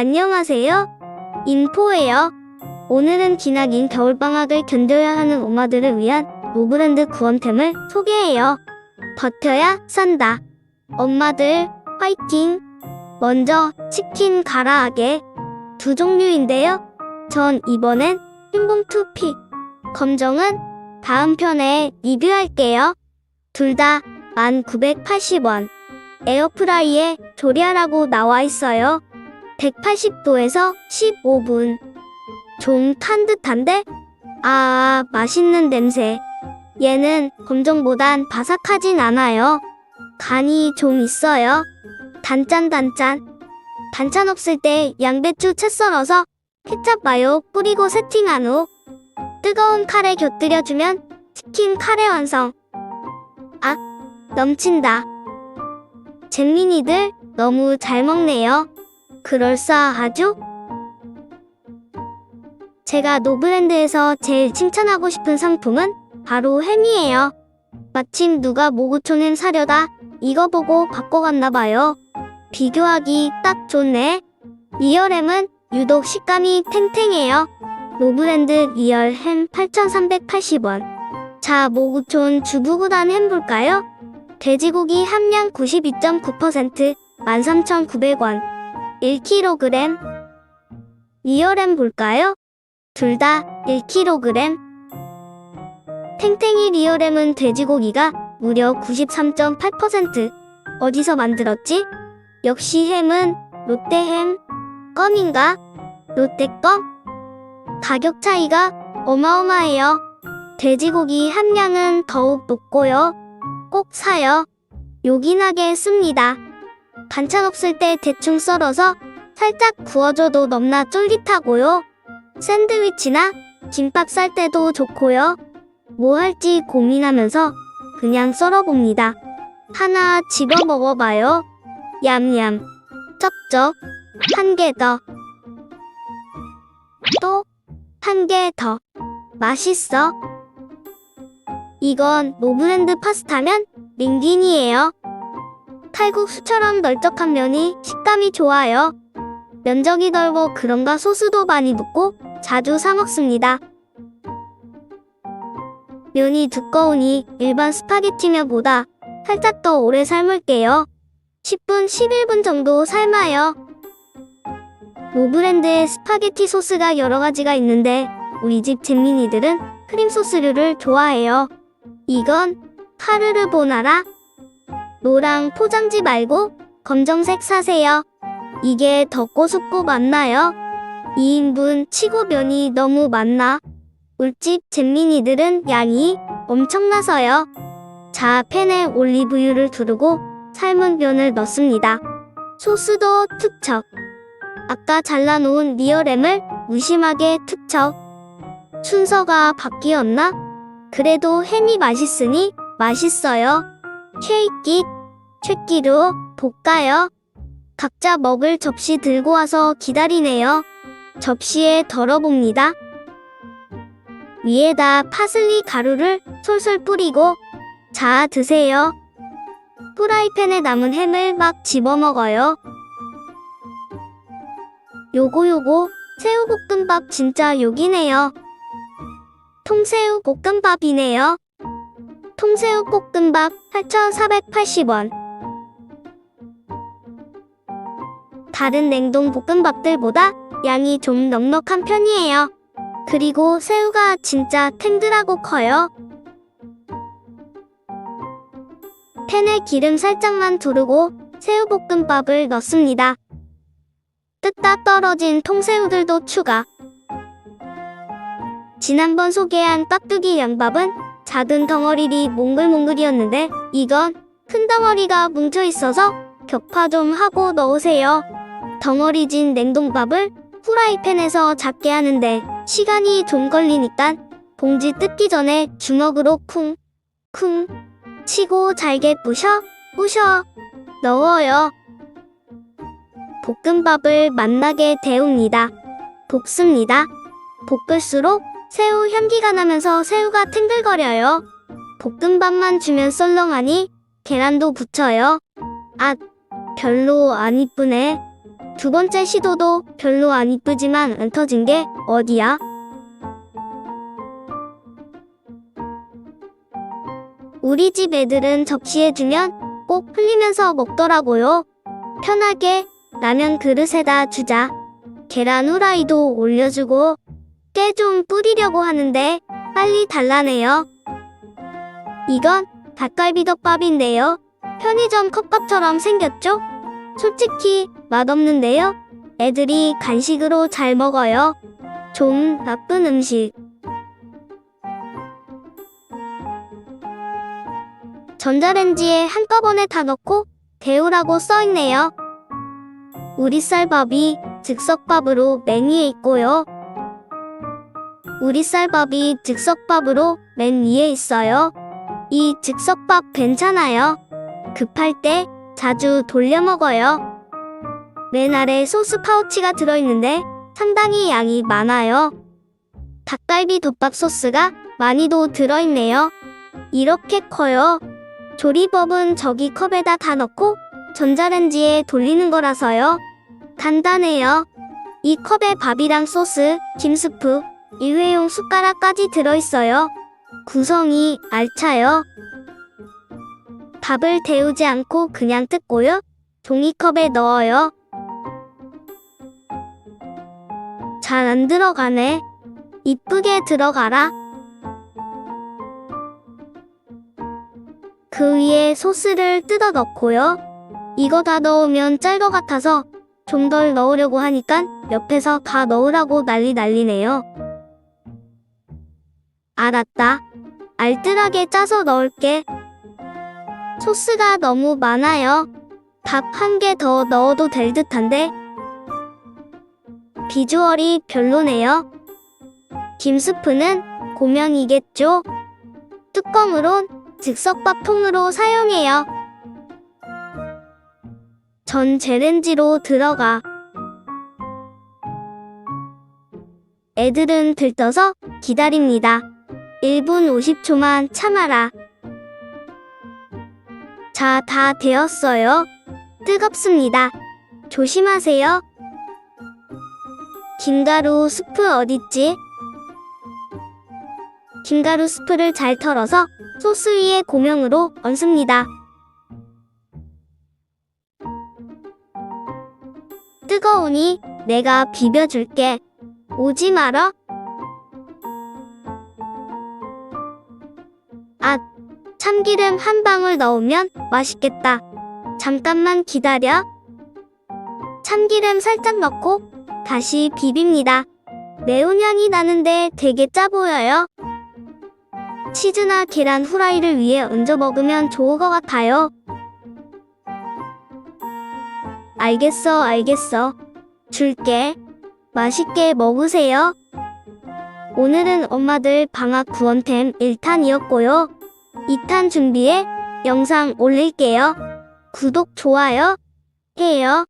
안녕하세요. 인포예요. 오늘은 기나긴 겨울방학을 견뎌야 하는 엄마들을 위한 노브랜드 구원템을 소개해요. 버텨야 산다. 엄마들 화이팅! 먼저 치킨 가라아게 두 종류인데요. 전 이번엔 흰봉투 픽. 검정은 다음 편에 리뷰할게요. 둘 다 1980원. 에어프라이에 조리하라고 나와 있어요. 180도에서 15분. 좀 탄 듯한데? 아, 맛있는 냄새. 얘는 검정보단 바삭하진 않아요. 간이 좀 있어요. 단짠단짠. 반찬 없을 때 양배추 채 썰어서 케찹 마요 뿌리고 세팅한 후 뜨거운 칼에 곁들여주면 치킨 카레 완성. 아, 넘친다. 잼민이들 너무 잘 먹네요. 그럴싸하죠? 제가 노브랜드에서 제일 칭찬하고 싶은 상품은 바로 햄이에요. 마침 누가 모구촌 햄 사려다 이거 보고 바꿔갔나 봐요. 비교하기 딱 좋네. 리얼햄은 유독 식감이 탱탱해요. 노브랜드 리얼 햄 8,380원. 자, 모구촌 주부구단 햄 볼까요? 돼지고기 함량 92.9% 13,900원. 1kg. 리얼햄 볼까요? 둘 다 1kg. 탱탱이 리얼햄은 돼지고기가 무려 93.8%. 어디서 만들었지? 역시 햄은 롯데햄. 껌인가? 롯데껌? 가격 차이가 어마어마해요. 돼지고기 함량은 더욱 높고요. 꼭 사요. 요긴하게 씁니다. 반찬 없을 때 대충 썰어서 살짝 구워줘도 넘나 쫄깃하고요. 샌드위치나 김밥 쌀 때도 좋고요. 뭐 할지 고민하면서 그냥 썰어봅니다. 하나 집어 먹어봐요. 얌얌. 쩝쩝. 한 개 더. 또 한 개 더. 맛있어. 이건 노브랜드 파스타면 링긴이에요. 칼국수처럼 널쩍한 면이 식감이 좋아요. 면적이 넓어 그런가 소스도 많이 붓고 자주 사 먹습니다. 면이 두꺼우니 일반 스파게티면보다 살짝 더 오래 삶을게요. 10분, 11분 정도 삶아요. 노브랜드의 스파게티 소스가 여러 가지가 있는데 우리 집 잼민이들은 크림 소스류를 좋아해요. 이건 카르르 보나라. 노랑 포장지 말고 검정색 사세요. 이게 더 고소고 맛나요. 2인분 치고 면이 너무 많나? 울집 잼민이들은 양이 엄청나서요. 자, 팬에 올리브유를 두르고 삶은 면을 넣습니다. 소스도 투척. 아까 잘라놓은 리얼햄을 무심하게 투척. 순서가 바뀌었나? 그래도 햄이 맛있으니 맛있어요. 쉐이끼, 쉐끼로 볶아요. 각자 먹을 접시 들고 와서 기다리네요. 접시에 덜어봅니다. 위에다 파슬리 가루를 솔솔 뿌리고 자 드세요. 프라이팬에 남은 햄을 막 집어먹어요. 요거 요거 새우볶음밥 진짜 요기네요. 통새우 볶음밥이네요. 통새우 볶음밥 8,480원. 다른 냉동 볶음밥들보다 양이 좀 넉넉한 편이에요. 그리고 새우가 진짜 탱글하고 커요. 팬에 기름 살짝만 두르고 새우볶음밥을 넣습니다. 뜯다 떨어진 통새우들도 추가. 지난번 소개한 깍두기 양밥은 작은 덩어리리 몽글몽글이었는데 이건 큰 덩어리가 뭉쳐 있어서 격파 좀 하고 넣으세요. 덩어리 진 냉동밥을 후라이팬에서 작게 하는데 시간이 좀 걸리니까 봉지 뜯기 전에 주먹으로 쿵, 쿵 치고 잘게 부셔, 부셔 넣어요. 볶음밥을 맛나게 데웁니다. 볶습니다. 볶을수록 새우 향기가 나면서 새우가 탱글거려요. 볶음밥만 주면 썰렁하니 계란도 붙여요. 아, 별로 안 이쁘네. 두 번째 시도도 별로 안 이쁘지만 안 터진 게 어디야? 우리 집 애들은 접시에 주면 꼭 흘리면서 먹더라고요. 편하게 라면 그릇에다 주자. 계란 후라이도 올려주고 깨 좀 뿌리려고 하는데 빨리 달라네요. 이건 닭갈비덮밥인데요. 편의점 컵밥처럼 생겼죠? 솔직히 맛없는데요. 애들이 간식으로 잘 먹어요. 좀 나쁜 음식. 전자레인지에 한꺼번에 다 넣고 데우라고 써있네요. 우리 쌀밥이 즉석밥으로 맨 위에 있고요. 우리 쌀밥이 즉석밥으로 맨 위에 있어요. 이 즉석밥 괜찮아요. 급할 때 자주 돌려 먹어요. 맨 아래 소스 파우치가 들어있는데 상당히 양이 많아요. 닭갈비 덮밥 소스가 많이도 들어있네요. 이렇게 커요. 조리법은 저기 컵에다 다 넣고 전자레인지에 돌리는 거라서요. 간단해요. 이 컵에 밥이랑 소스, 김 스프, 일회용 숟가락까지 들어있어요. 구성이 알차요. 밥을 데우지 않고 그냥 뜯고요. 종이컵에 넣어요. 잘 안 들어가네. 이쁘게 들어가라. 그 위에 소스를 뜯어 넣고요. 이거 다 넣으면 짤 것 같아서 좀 덜 넣으려고 하니까 옆에서 다 넣으라고 난리 난리네요. 알았다. 알뜰하게 짜서 넣을게. 소스가 너무 많아요. 밥 한 개 더 넣어도 될 듯한데. 비주얼이 별로네요. 김스프는 고명이겠죠? 뚜껑으론 즉석밥통으로 사용해요. 전 재렌지로 들어가. 애들은 들떠서 기다립니다. 1분 50초만 참아라. 자, 다 되었어요. 뜨겁습니다. 조심하세요. 김가루 스프 어딨지? 김가루 스프를 잘 털어서 소스 위에 고명으로 얹습니다. 뜨거우니 내가 비벼줄게. 오지 마라. 참기름 한 방울 넣으면 맛있겠다. 잠깐만 기다려. 참기름 살짝 넣고 다시 비빕니다. 매운 향이 나는데 되게 짜 보여요. 치즈나 계란 후라이를 위에 얹어 먹으면 좋을 것 같아요. 알겠어, 알겠어. 줄게. 맛있게 먹으세요. 오늘은 엄마들 방학 구원템 1탄이었고요. 2탄 준비해 영상 올릴게요. 구독, 좋아요 해요.